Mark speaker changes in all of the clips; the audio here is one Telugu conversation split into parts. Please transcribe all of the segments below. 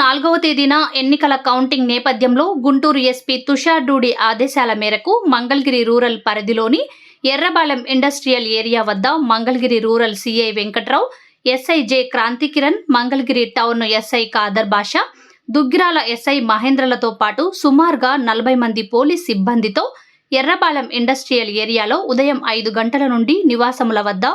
Speaker 1: నాలుగవ తేదీన ఎన్నికల కౌంటింగ్ నేపథ్యంలో గుంటూరు ఎస్పీ తుషార్ డూడి ఆదేశాల మేరకు మంగళగిరి రూరల్ పరిధిలోని ఎర్రబాలెం ఇండస్ట్రియల్ ఏరియా వద్ద Mangalagiri rural CI Venkatrao SI J Kranthikiran Mangalagiri town SI Khader Basha Duggirala SI మహేంద్రలతో పాటు సుమారుగా నలభై మంది పోలీస్ సిబ్బందితో ఎర్రబాలెం ఇండస్ట్రియల్ ఏరియాలో ఉదయం ఐదు గంటల నుండి నివాసముల వద్ద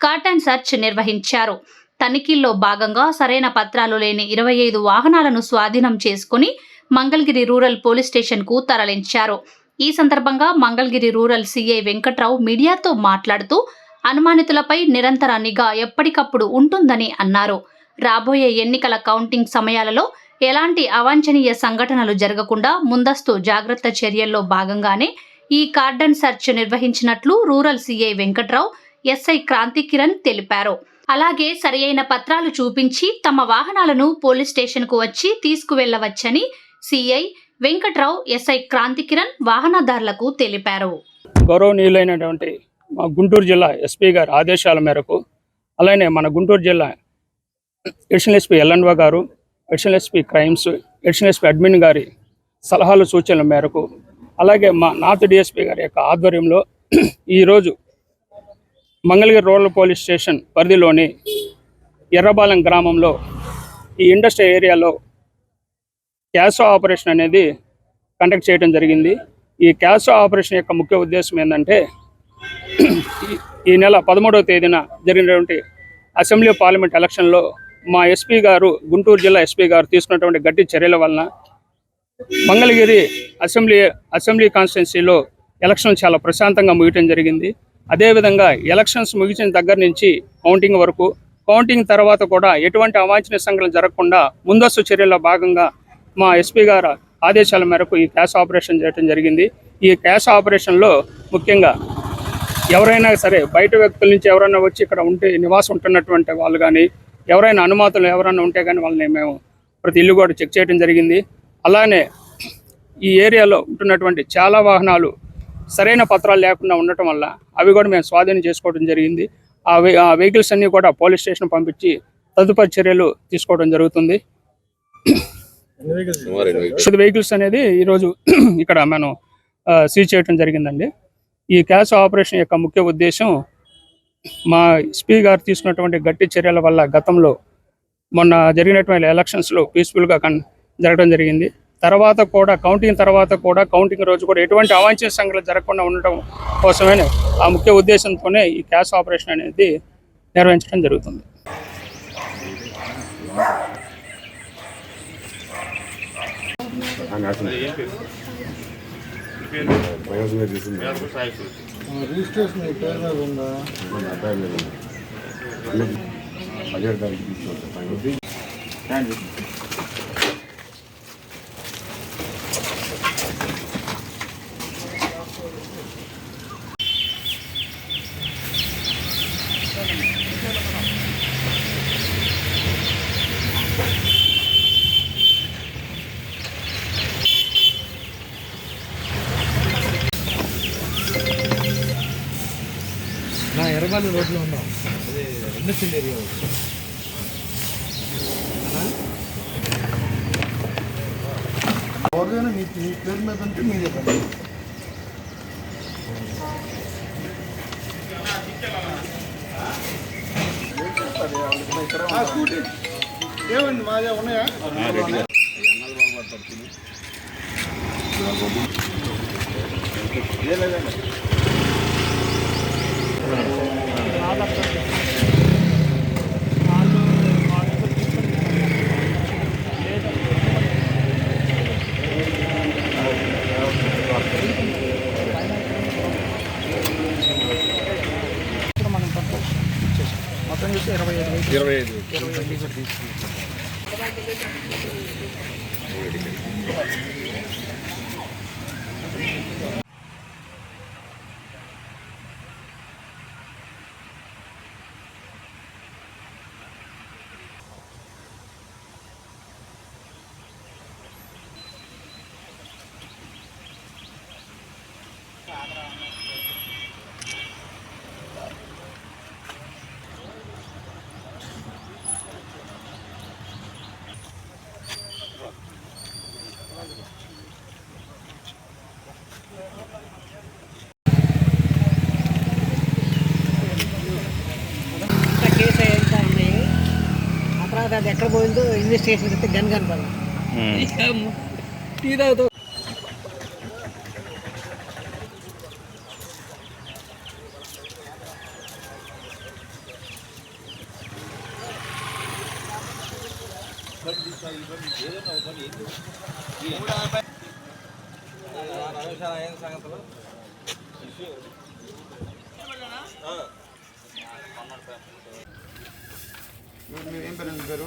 Speaker 1: కాటన్ సర్చ్ నిర్వహించారు. తనిఖీల్లో భాగంగా సరైన పత్రాలు లేని ఇరవై ఐదు వాహనాలను స్వాధీనం చేసుకుని మంగళగిరి రూరల్ పోలీస్ స్టేషన్కు తరలించారు. ఈ సందర్భంగా మంగళగిరి రూరల్ సీఐ వెంకట్రావు మీడియాతో మాట్లాడుతూ అనుమానితులపై నిరంతర నిఘా ఎప్పటికప్పుడు ఉంటుందని అన్నారు. రాబోయే ఎన్నికల కౌంటింగ్ సమయాలలో ఎలాంటి అవాంఛనీయ సంఘటనలు జరగకుండా ముందస్తు జాగ్రత్త చర్యల్లో భాగంగానే ఈ కార్డన్ సెర్చ్ నిర్వహించినట్లు rural CI Venkatrao SI Kranthi Kiran తెలిపారు. అలాగే సరియైన పత్రాలు చూపించి తమ వాహనాలను పోలీస్ స్టేషన్కు వచ్చి తీసుకువెళ్ళవచ్చని సిఐ వెంకట్రావు ఎస్ఐ క్రాంతి కిరణ్ వాహనదారులకు తెలిపారు.
Speaker 2: గౌరవనీయులైనటువంటి మా గుంటూరు జిల్లా ఎస్పీ గారి ఆదేశాల మేరకు అలానే మన గుంటూరు జిల్లా ఎడిషనల్ ఎస్పీ ఎల్ఎన్వా గారు additional SP crimes additional SP admin గారి సలహాలు సూచనల మేరకు అలాగే మా నార్త్ డిఎస్పీ గారి యొక్క ఆధ్వర్యంలో ఈరోజు మంగళగిరి రూరల్ పోలీస్ స్టేషన్ పరిధిలోని ఎర్రబాలెం గ్రామంలో ఈ ఇండస్ట్రీ ఏరియాలో క్యాష్ ఆపరేషన్ అనేది కండక్ట్ చేయడం జరిగింది. ఈ క్యాష్ ఆపరేషన్ యొక్క ముఖ్య ఉద్దేశం ఏంటంటే ఈ- ఈ నెల పదమూడవ తేదీన జరిగినటువంటి అసెంబ్లీ పార్లమెంట్ ఎలక్షన్లో మా ఎస్పీ గారు గుంటూరు జిల్లా ఎస్పీ గారు తీసుకున్నటువంటి గట్టి చర్యల వలన మంగళగిరి అసెంబ్లీ అసెంబ్లీ కాన్స్టిట్యున్సీలో ఎలక్షన్ చాలా ప్రశాంతంగా ముగియటం జరిగింది. అదేవిధంగా ఎలక్షన్స్ ముగిసిన దగ్గర నుంచి కౌంటింగ్ వరకు కౌంటింగ్ తర్వాత కూడా ఎటువంటి అవాంఛనీయ సంఘటనలు జరగకుండా ముందస్తు చర్యల్లో భాగంగా మా ఎస్పీ గారు ఆదేశాల మేరకు ఈ క్యాష్ ఆపరేషన్ చేయడం జరిగింది. ఈ క్యాష్ ఆపరేషన్లో ముఖ్యంగా ఎవరైనా సరే బయట వ్యక్తుల నుంచి ఎవరైనా వచ్చి ఇక్కడ ఉంటే నివాసం ఉంటున్నటువంటి వాళ్ళు కానీ ఎవరైనా అనుమతులు ఎవరైనా ఉంటే కానీ వాళ్ళని మేము ప్రతి ఇల్లు కూడా చెక్ చేయడం జరిగింది. అలానే ఈ ఏరియాలో ఉంటున్నటువంటి చాలా వాహనాలు సరైన పత్రాలు లేకుండా ఉండటం వల్ల అవి కూడా మేము స్వాధీనం చేసుకోవడం జరిగింది. ఆ వె- ఆ వెహికల్స్ అన్నీ కూడా పోలీస్ స్టేషన్ పంపించి తదుపరి చర్యలు తీసుకోవడం జరుగుతుంది. వెహికల్స్ అనేది ఈరోజు ఇక్కడ మనం సీజ్ చేయడం జరిగిందండి. ఈ క్యాష్ ఆపరేషన్ యొక్క ముఖ్య ఉద్దేశం మా ఎస్పీ గారు తీసుకున్నటువంటి గట్టి చర్యల వల్ల గతంలో మొన్న జరిగినటువంటి ఎలక్షన్స్లో పీస్ఫుల్గా కన్ జరగడం జరిగింది. తర్వాత కూడా కౌంటింగ్ తర్వాత కూడా కౌంటింగ్ రోజు కూడా ఎటువంటి అవాంఛ సంఘటనలు జరగకుండా ఉండటం కోసమే ఆ ముఖ్య ఉద్దేశంతోనే ఈ క్యాష్ ఆపరేషన్ అనేది నిర్వహించడం జరుగుతుంది.
Speaker 3: రిజిస్ట్రేషన్ పేరు మీద ఉందా
Speaker 4: తీసుకుంటాం
Speaker 3: నా ఎర్రబాలి రోడ్లో ఉన్నాం అదే ఇండస్ట్రియల్ ఏరియా ఎవరిదైనా మీ మీ పేరు మీద అంటే మీదే పని ఆ, స్కూటీ ఏమండి మాదే ఉన్నాయా మొత్తం ఇరవై ఐదు
Speaker 4: ఇరవై ఐదు
Speaker 5: తర్వాత అది ఎక్కడ పోయిందో ఇన్వెస్టిగేషన్ చేస్తే గన్ కనపడింది టీ మీ
Speaker 4: ఏం పేరు పేరు?